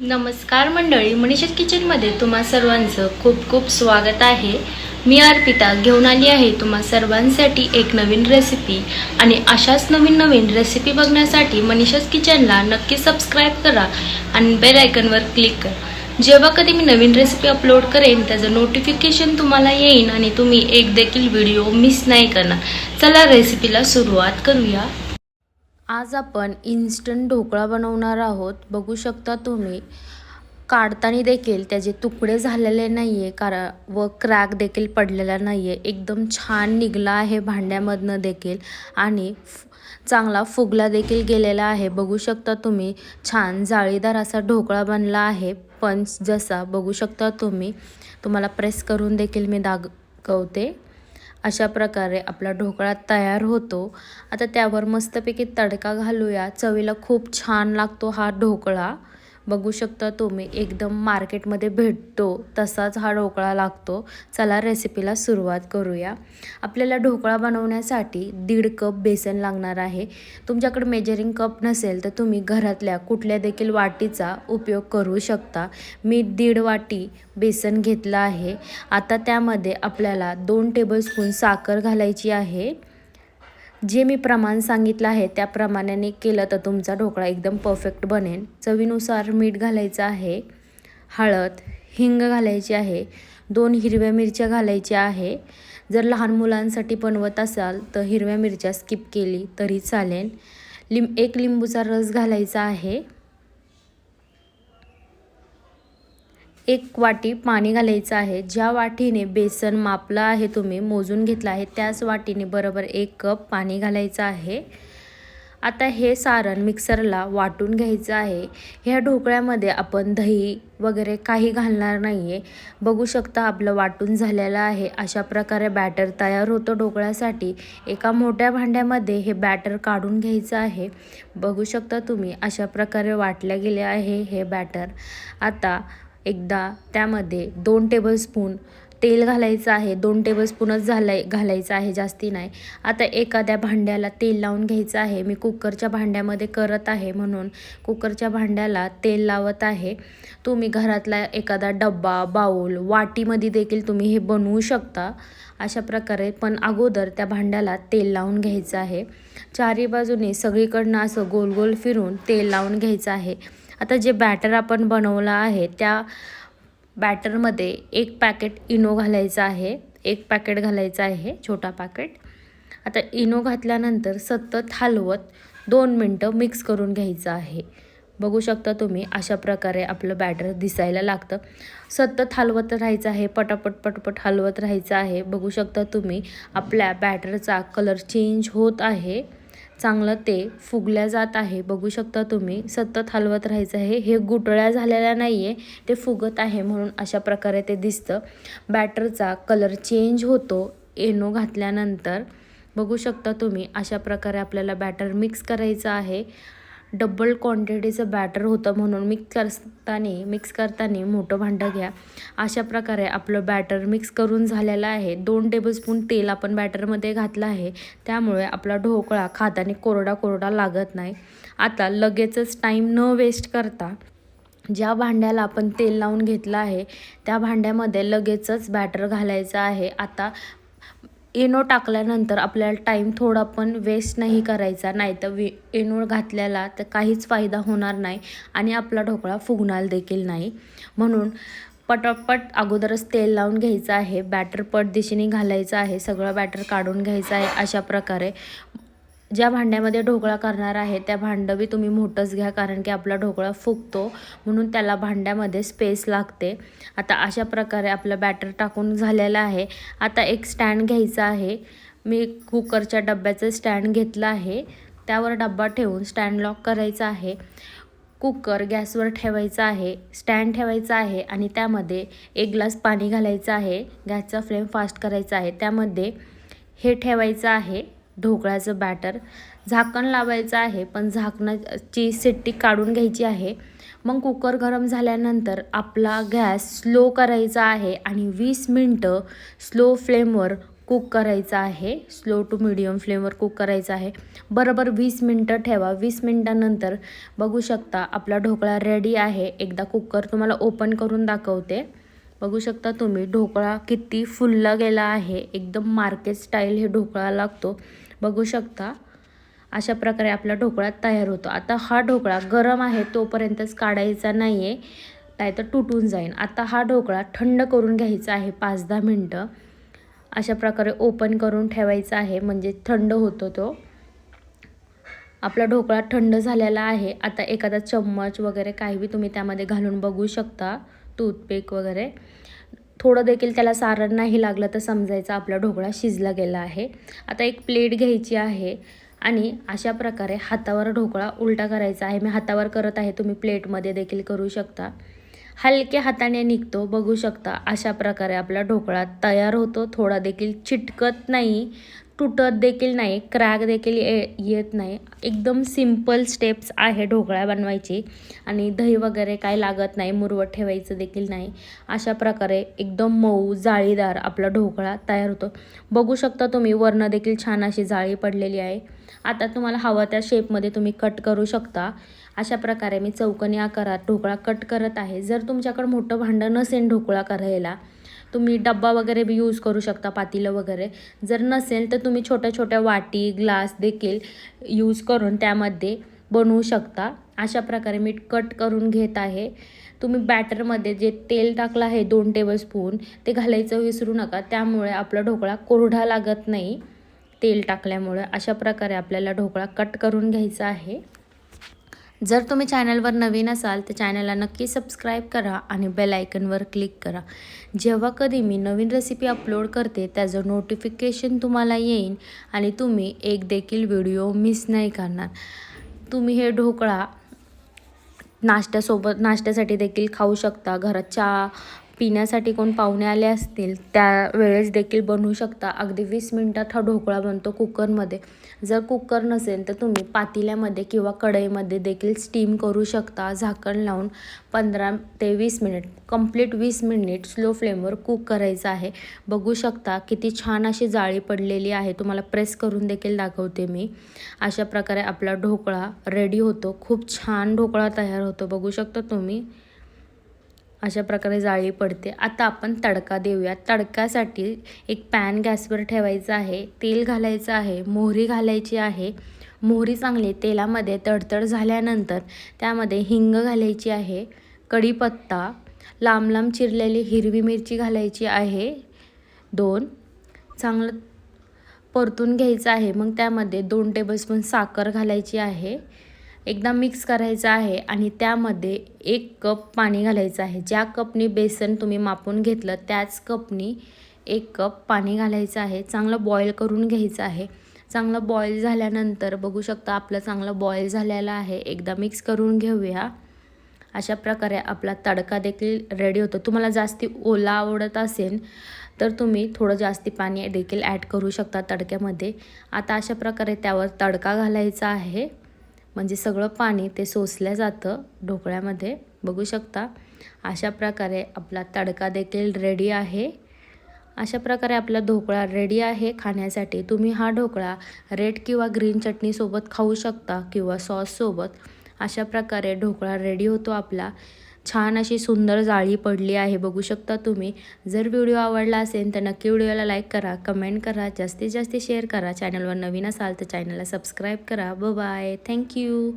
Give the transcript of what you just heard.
नमस्कार मंडळी मनीषा किचनमध्ये तुम्हा सर्वांचं खूप खूप स्वागत आहे. मी अर्पिता घेऊन आली आहे तुम्हा सर्वांसाठी एक नवीन रेसिपी आणि अशाच नवीन नवीन रेसिपी बघण्यासाठी मनीषाच किचनला नक्की सबस्क्राईब करा आणि बेल आयकनवर क्लिक करा. जेव्हा कधी मी नवीन रेसिपी अपलोड करेन त्याचं नोटिफिकेशन तुम्हाला येईन आणि तुम्ही एक देखील व्हिडिओ मिस नाही करणार. चला रेसिपीला सुरुवात करूया. आज आपण इन्स्टंट ढोकळा बनवणार आहोत. बघू शकता तुम्ही काढताना देखील त्याचे तुकडे झालेले नाही आहे कारण व क्रॅक देखील पडलेला नाही आहे एकदम छान निघला आहे भांड्यामधनं देखील आणि चांगला फुगला देखील गेलेला आहे. बघू शकता तुम्ही छान जाळीदार असा ढोकळा बनला आहे. पंच जसा बघू शकता तुम्ही तुम्हाला प्रेस करून देखील मी दागवते अशा प्रकारे आपला ढोकळा तयार होतो. आता त्यावर मस्तपैकी तडका घालूया. चवीला खूप छान लागतो हा ढोकळा. बघू शकता तुम्ही एकदम मार्केटमध्ये भेटतो तसाच हा ढोकळा लागतो. चला रेसिपीला सुरुवात करूया. आपल्याला ढोकळा बनवण्यासाठी दीड कप बेसन लागणार आहे. तुमच्याकडे मेजरिंग कप नसेल तर तुम्ही घरातल्या कुठल्या देखील वाटीचा उपयोग करू शकता. मी दीड वाटी बेसन घेतलं आहे. आता त्यामध्ये आपल्याला दोन टेबलस्पून साखर घालायची आहे. जे मी प्रमाण सांगितलं आहे त्या प्रमाणाने केलं तर तुमचा ढोकळा एकदम परफेक्ट बनेल. चवीनुसार मीठ घालायचं आहे हळद हिंग घालायची आहे दोन हिरव्या मिरच्या घालायच्या आहे. जर लहान मुलांसाठी बनवत असाल तर हिरव्या मिरच्या स्किप केली तरी चालेल. लिंब एक लिंबूचा रस घालायचा आहे. एक वाटी पाणी घालायचं आहे. ज्या वाटीने बेसन मापलं आहे तुम्ही मोजून घेतलं आहे त्याच वाटीने बरोबर एक कप पाणी घालायचं आहे. आता हे सारण मिक्सरला वाटून घ्यायचं आहे. ह्या ढोकळ्यामध्ये आपण दही वगैरे काही घालणार नाही आहे बघू शकता आपलं वाटून झालेलं आहे. अशा प्रकारे बॅटर तयार होतं ढोकळ्यासाठी. एका मोठ्या भांड्यामध्ये हे बॅटर काढून घ्यायचं आहे. बघू शकता तुम्ही अशा प्रकारे वाटल्या गेले आहे हे बॅटर. आता एकदा त्यामध्ये दोन टेबलस्पून तेल घालायचं आहे. दोन टेबलस्पूनच घालाय घालायचं आहे जास्ती नाही. आता एखाद्या भांड्याला तेल लावून घ्यायचं आहे. मी कुकरच्या भांड्यामध्ये करत आहे म्हणून कुकरच्या भांड्याला तेल लावत आहे. तुम्ही घरातला एखादा डब्बा बाऊल वाटीमध्ये देखील तुम्ही हे बनवू शकता. अशा प्रकारे पण अगोदर त्या भांड्याला तेल लावून घ्यायचं आहे. चारी बाजूने सगळीकडनं असं गोल गोल फिरून तेल लावून घ्यायचं आहे. आता जे बॅटर आपण बनवलं आहे त्या बॅटरमध्ये एक पॅकेट इनो घालायचं आहे. एक पॅकेट घालायचं आहे छोटा पॅकेट आता इनो घातल्यानंतर सतत हलवत दोन मिनटं मिक्स करून घ्यायचं आहे. बघू शकता तुम्ही अशा प्रकारे आपलं बॅटर दिसायला लागतं. सतत हलवत राहायचं आहे पटापट पटपट हलवत राहायचं आहे. बघू शकता तुम्ही आपल्या बॅटरचा कलर चेंज होत आहे. चांगलं ते फुगल्या जात आहे. बघू शकता तुम्ही सतत हलवत राहायचं आहे. हे गुटळ्या झालेल्या नाही आहे ते फुगत आहे म्हणून अशा प्रकारे ते दिसतं. बॅटरचा कलर चेंज होतो एनो घातल्यानंतर. बघू शकता तुम्ही अशा प्रकारे आपल्याला बॅटर मिक्स करायचं आहे. डबल क्वांटिटीचं बॅटर होतं म्हणून मिक्स करताना मिक्स करताना मोठं भांडं घ्या. अशा प्रकारे आपलं बॅटर मिक्स करून झालेलं आहे. दोन टेबलस्पून तेल आपण बॅटरमध्ये घातलं आहे. त्यामुळे आपला ढोकळा खाताना कोरडा कोरडा लागत नाही. आता लगेचच टाईम न वेस्ट करता ज्या भांड्याला आपण तेल लावून घेतलं आहे त्या भांड्यामध्ये लगेचच बॅटर घालायचं आहे. आता एनो टाकल्यानंतर आपल्याला टाईम थोडा पण वेस्ट नाही करायचा. नाही तर वे इनो घातल्याला तर काहीच फायदा होणार नाही आणि आपला ढोकळा फुगणार देखील नाही. म्हणून पटापट अगोदरच तेल लावून घ्यायचं आहे. बॅटर पट दिशेने घालायचं आहे. सगळं बॅटर काढून घ्यायचं आहे अशा प्रकारे. ज्या भांड्यामध्ये ढोकळा करणार आहे त्या भांडं बी तुम्ही मोठंच घ्या कारण की आपला ढोकळा फुगतो म्हणून त्याला भांड्यामध्ये स्पेस लागते. आता अशा प्रकारे आपलं बॅटर टाकून झालेलं आहे. आता एक स्टँड घ्यायचा आहे. मी कुकरच्या डब्याचं स्टँड घेतलं आहे. त्यावर डब्बा ठेवून स्टँड लॉक करायचा आहे. कुकर गॅसवर ठेवायचा आहे. स्टँड ठेवायचा आहे आणि त्यामध्ये एक ग्लास पाणी घालायचं आहे. गॅसचा फ्लेम फास्ट करायचा आहे. त्यामध्ये हे ठेवायचं आहे. ढोकळ्याचं बॅटर झाकण लावायचं आहे पण झाकणाची सिट्टी काढून घ्यायची आहे. मग कुकर गरम झाल्यानंतर आपला गॅस स्लो करायचा आहे आणि वीस मिनटं स्लो फ्लेमवर कुक करायचं आहे. स्लो टू मिडियम फ्लेमवर कुक करायचं आहे. बरोबर वीस मिनटं ठेवा. वीस मिनटानंतर बघू शकता आपला ढोकळा रेडी आहे. एकदा कुकर तुम्हाला ओपन करून दाखवते. बघू शकता तुम्ही ढोकळा किती फुलला गेला आहे. एकदम मार्केट स्टाईल हे ढोकळा लागतो. बघू शकता अशा प्रकारे आपला ढोकळा तयार होतो. आता हा ढोकळा गरम आहे तोपर्यंतच काढायचा नाही आहे नाहीतर तुटून जाईल आता हा ढोकळा थंड करून घ्यायचा आहे पाच दहा मिनटं. अशा प्रकारे ओपन करून ठेवायचा आहे म्हणजे थंड होतो तो. आपला ढोकळा थंड झालेला आहे. आता एखादा चम्मच वगैरे काही बी तुम्ही त्यामध्ये घालून बघू शकता टूथपेक वगैरे. थोडं देखील त्याला सारण नाही लागलं तर समजायचं आपला ढोकळा शिजला गेला आहे. आता एक प्लेट घ्यायची आहे आणि अशा प्रकारे हातावर ढोकळा उलटा करायचा आहे. मी हातावर करत आहे तुम्ही प्लेटमध्ये देखील करू शकता. हलक्या हाताने निघतो बघू शकता. अशा प्रकारे आपला ढोकळा तयार होतो. थोडा देखील चिटकत नाही. तुटत देखील नाही क्रॅक देखील ये येत नाही. एकदम सिंपल स्टेप्स आहे ढोकळा बनवायची. आणि दही वगैरे काय लागत नाही मुरवट ठेवायचं देखील नाही. अशा प्रकारे एकदम मऊ जाळीदार आपला ढोकळा तयार होतो. बघू शकता तुम्ही वरनं देखील छान अशी जाळी पडलेली आहे. आता तुम्हाला हवा त्या शेपमध्ये तुम्ही कट करू शकता. अशा प्रकारे मी चौकनी आकारात ढोकळा कट करत आहे. जर तुमच्याकडं मोठं भांडं नसेल ढोकळा करायला तुम्ही डब्बा वगैरे बी यूज करू शकता पातीलं वगैरे. जर नसेल तर तुम्ही छोट्या छोट्या वाटी ग्लास देखील यूज करून त्यामध्ये बनवू शकता. अशा प्रकारे मी कट करून घेत आहे. तुम्ही बॅटरमध्ये जे तेल टाकलं आहे दोन टेबलस्पून ते घालायचं विसरू नका. त्यामुळे आपला ढोकळा कोरडा लागत नाही. तेल टाकल्यामुळे अशा प्रकारे आपल्याला ढोकळा कट करून घ्यायचा आहे. जर तुम्ही चॅनलवर नवीन असाल तर चॅनलला नक्की सबस्क्राईब करा आणि बेल आयकनवर क्लिक करा. जेव्हा कधी मी नवीन रेसिपी अपलोड करते त्याचं नोटिफिकेशन तुम्हाला येईन आणि तुम्ही एक देखील व्हिडिओ मिस नाही करणार. तुम्ही हे ढोकळा नाश्त्यासोबत नाश्त्यासाठी देखील खाऊ शकता. घरात चहा पिण्यासाठी कोण पाहुणे आले असतील त्या वेळेस देखील बनवू शकता. अगदी वीस मिनटात हा ढोकळा बनतो कुकरमध्ये. जर कुकर नसेल तर तुम्ही पातेल्यामध्ये किंवा कढईमध्ये देखील स्टीम करू शकता. झाकण लावून पंधरा ते वीस मिनिट कंप्लीट वीस मिनिट स्लो फ्लेमवर कुक करायचं आहे. बघू शकता किती छान अशी जाळी पडलेली आहे. तुम्हाला प्रेस करून देखील दाखवते मी. अशा प्रकारे आपला ढोकळा रेडी होतो. खूप छान ढोकळा तयार होतो. बघू शकता तुम्ही. अशा प्रकारे जाळी पडते. आता आपण तडका देऊया. तडकासाठी एक पॅन गॅसवर ठेवायचं आहे. तेल घालायचं आहे. मोहरी घालायची आहे. मोहरी चांगली तेलामध्ये तडतड झाल्यानंतर त्यामध्ये हिंग घालायची आहे. कढीपत्ता लांब लांब चिरलेली हिरवी मिरची घालायची आहे. दोन. चांगलं परतून घ्यायचं आहे. मग त्यामध्ये दोन टेबलस्पून साखर घालायची आहे. एकदा मिक्स करायचं आहे आणि त्यामध्ये एक कप पाणी घालायचं आहे. ज्या कपनी बेसन तुम्ही मापून घेतलं त्याच कपनी एक कप पाणी घालायचं आहे. चांगलं बॉईल करून घ्यायचं आहे. चांगलं बॉईल झाल्यानंतर बघू शकता आपलं चांगलं बॉईल झालेलं आहे. एकदा मिक्स करून घेऊया. अशा प्रकारे आपला तडका देखील रेडी होतो. तुम्हाला जास्ती ओला आवडत असेल तर तुम्ही थोडं जास्ती पाणी देखील ॲड करू शकता तडक्यामध्ये. आता अशा प्रकारे त्यावर तडका घालायचा आहे. म्हणजे सगळं पाणी ते सोसलं जातं ढोकळ्यामध्ये. बघू शकता अशा प्रकारे आपला तडका देखील रेडी आहे. अशा प्रकारे आपला ढोकळा रेडी आहे खाण्यासाठी. तुम्ही हा ढोकळा रेड किंवा ग्रीन चटणीसोबत खाऊ शकता किंवा सॉससोबत अशा प्रकारे ढोकळा रेडी होतो आपला. छान अशी सुंदर जाळी पडली आहे बघू शकता तुम्ही. जर व्हिडिओ आवडला असेल तर नक्की व्हिडिओला लाईक करा कमेंट करा जास्तीत जास्त शेअर करा. चॅनलवर नवीन असाल तर चॅनलला सबस्क्राईब करा. ब बाय थँक्यू